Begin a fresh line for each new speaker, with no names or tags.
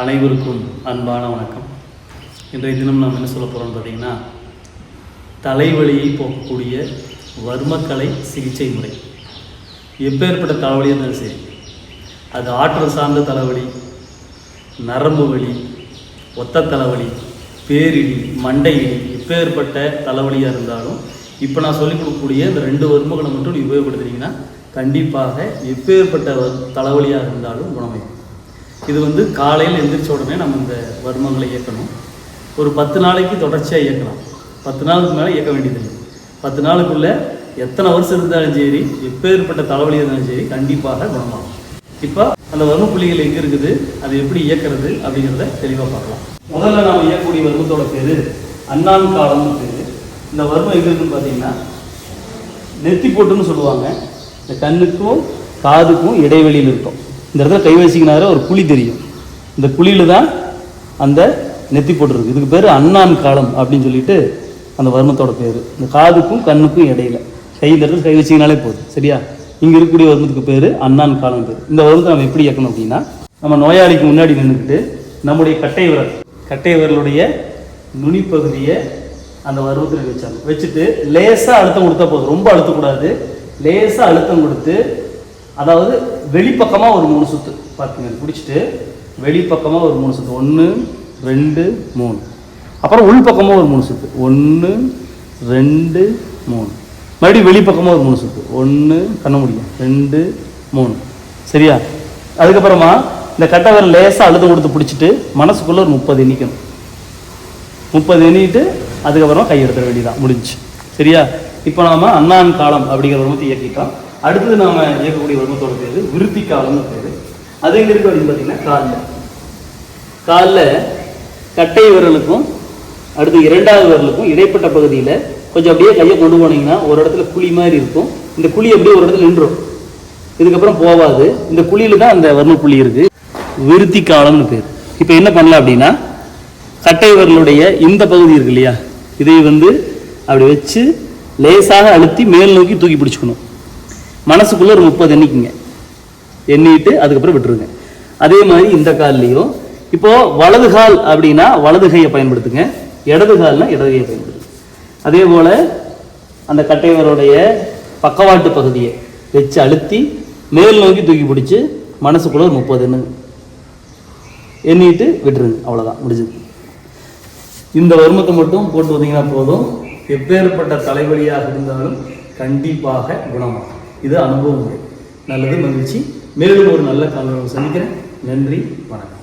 அனைவருக்கும் அன்பான வணக்கம். இன்றைய தினம் நாம் என்ன சொல்ல போகிறோம்னு பார்த்தீங்கன்னா தலைவலியை போக்கக்கூடிய வர்மக்கலை சிகிச்சை முறை. எப்பேற்பட்ட தலைவலியாக இருந்தாலும் சரி அது ஆற்றல் சார்ந்த தலைவலி நரம்பு வலி ஒத்த தலைவலி பேரிடி மண்டையிடி எப்பேற்பட்ட தலைவலியாக இருந்தாலும் இப்போ நான் சொல்லிக் கொடுக்கக்கூடிய இந்த ரெண்டு வர்மங்களை மட்டும் நீ உபயோகப்படுத்துனீங்கன்னா கண்டிப்பாக எப்பேற்பட்ட வ- தலைவலியாக இருந்தாலும் குணமாகும் இது வந்து காலையில் எந்திரிச்ச உடனே நம்ம இந்த வர்மங்களை இயக்கணும். ஒரு பத்து நாளைக்கு தொடர்ச்சியாக இயக்கலாம். பத்து நாளுக்கு மேலே இயக்க வேண்டியதில்லை. பத்து நாளுக்குள்ளே எத்தனை வருஷம் இருந்தாலும் சரி எப்பேற்பட்ட தலைவலி இருந்தாலும் சரி கண்டிப்பாக குணமாகும். இப்போ அந்த வர்ம புள்ளிகள் எங்கே இருக்குது அது எப்படி இயக்கிறது அப்படிங்கிறத தெளிவாக பார்க்கலாம். முதல்ல நாம் இயக்கக்கூடிய வர்மத்தோட பேர் அண்ணான் காலம்னு பேர். இந்த வர்மம் எங்கே இருக்குன்னு பார்த்தீங்கன்னா நெத்தி போட்டுன்னு சொல்லுவாங்க. இந்த கண்ணுக்கும் காதுக்கும் இடைவெளியில் இருக்கும். இந்த இடத்துல கை வசிக்கினார ஒரு குழி தெரியும். இந்த குழியில் தான் அந்த நெத்தி போட்டிருக்கு. இதுக்கு பேர் அண்ணான் காலம் அப்படின்னு சொல்லிட்டு அந்த வர்மத்தோட பேர். இந்த காதுக்கும் கண்ணுக்கும் இடையில. கை இந்த இடத்துல கை வச்சிங்கனாலே போதும். சரியா? இங்கே இருக்கக்கூடிய வர்மத்துக்கு பேர் அண்ணான் காலம் பேர். இந்த வர்மத்தை நம்ம எப்படி இயக்கணும் அப்படின்னா நம்ம நோயாளிக்கு முன்னாடி நின்றுக்கிட்டு நம்முடைய கட்டை விரல் கட்டை விரலுடைய நுனிப்பகுதியை அந்த வர்மத்தில் வச்சாங்க. வச்சுட்டு லேசாக அழுத்தம் கொடுத்தா போதும். ரொம்ப அழுத்தக்கூடாது. லேசாக அழுத்தம் கொடுத்து அதாவது வெளிப்பக்கமாக ஒரு மூணு சுற்று பார்த்துங்க பிடிச்சிட்டு வெளிப்பக்கமாக ஒரு மூணு சுத்து. ஒன்று ரெண்டு மூணு. அப்புறம் உள்பக்கமாக ஒரு மூணு சுத்து. ஒன்று ரெண்டு மூணு. மறுபடியும் வெளிப்பக்கமாக ஒரு மூணு சுற்று ஒன்று கண்ண முடியும் ரெண்டு மூணு. சரியா? அதுக்கப்புறமா இந்த கட்டவர் லேசாக அழுது கொடுத்து பிடிச்சிட்டு மனசுக்குள்ளே ஒரு முப்பது எண்ணிக்கணும். முப்பது எண்ணிட்டு அதுக்கப்புறமா கை வேண்டியதான் முடிஞ்சு. சரியா? இப்போ நாம் அண்ணான் காலம் அப்படிங்கிற வர்மத்தை இயக்கிட்டோம். அடுத்தது நாம இயக்கக்கூடிய வர்மத்தோட பேர் விருத்தி காலம்னு பேர். அது எங்க இருக்கு அப்படின்னு பார்த்தீங்கன்னா காலில். காலில் கட்டை விரலுக்கும் அடுத்து இரண்டாவது விரலுக்கும் இடைப்பட்ட பகுதியில் கொஞ்சம் அப்படியே கையை கொண்டு போனீங்கன்னா ஒரு இடத்துல குழி மாதிரி இருக்கும். இந்த குழி அப்படியே ஒரு இடத்துல நின்றும். இதுக்கப்புறம் போகாது இந்த குழியில தான் அந்த வர்ம புள்ளி இருக்கு. விருத்தி காலம்னு பேர். இப்போ என்ன பண்ணலாம் அப்படின்னா கட்டை விரலுடைய இந்த பகுதி இருக்கு இல்லையா? இதை வந்து அப்படி வச்சு லேசாக அழுத்தி மேல் நோக்கி தூக்கி பிடிச்சிக்கணும். மனசுக்குள்ளே ஒரு முப்பது எண்ணிக்குங்க. எண்ணிட்டு அதுக்கப்புறம் விட்டுருங்க. அதே மாதிரி இந்த கால்லையும் இப்போது வலது கால் அப்படின்னா வலது கையை பயன்படுத்துங்க. இடது கால்னால் இடது கையை பயன்படுத்துங்க. அதே போல் அந்த கட்டைவருடைய பக்கவாட்டு பகுதியை வச்சு அழுத்தி மேல் நோக்கி தூக்கி பிடிச்சி மனசுக்குள்ளே ஒரு முப்பது எண்ணுங்க எண்ணிட்டு விட்டுருங்க. அவ்வளோதான் முடிஞ்சது. இந்த வருமத்தை மட்டும் போட்டு வந்தீங்கன்னா போதும். எப்பேற்பட்ட தலைவலியாக இருந்தாலும் கண்டிப்பாக குணமாகும். இது அனுபவம். நல்லது மகிழ்ச்சி. மேலும் ஒரு நல்ல காலம் சந்திக்கிறேன். நன்றி வணக்கம்.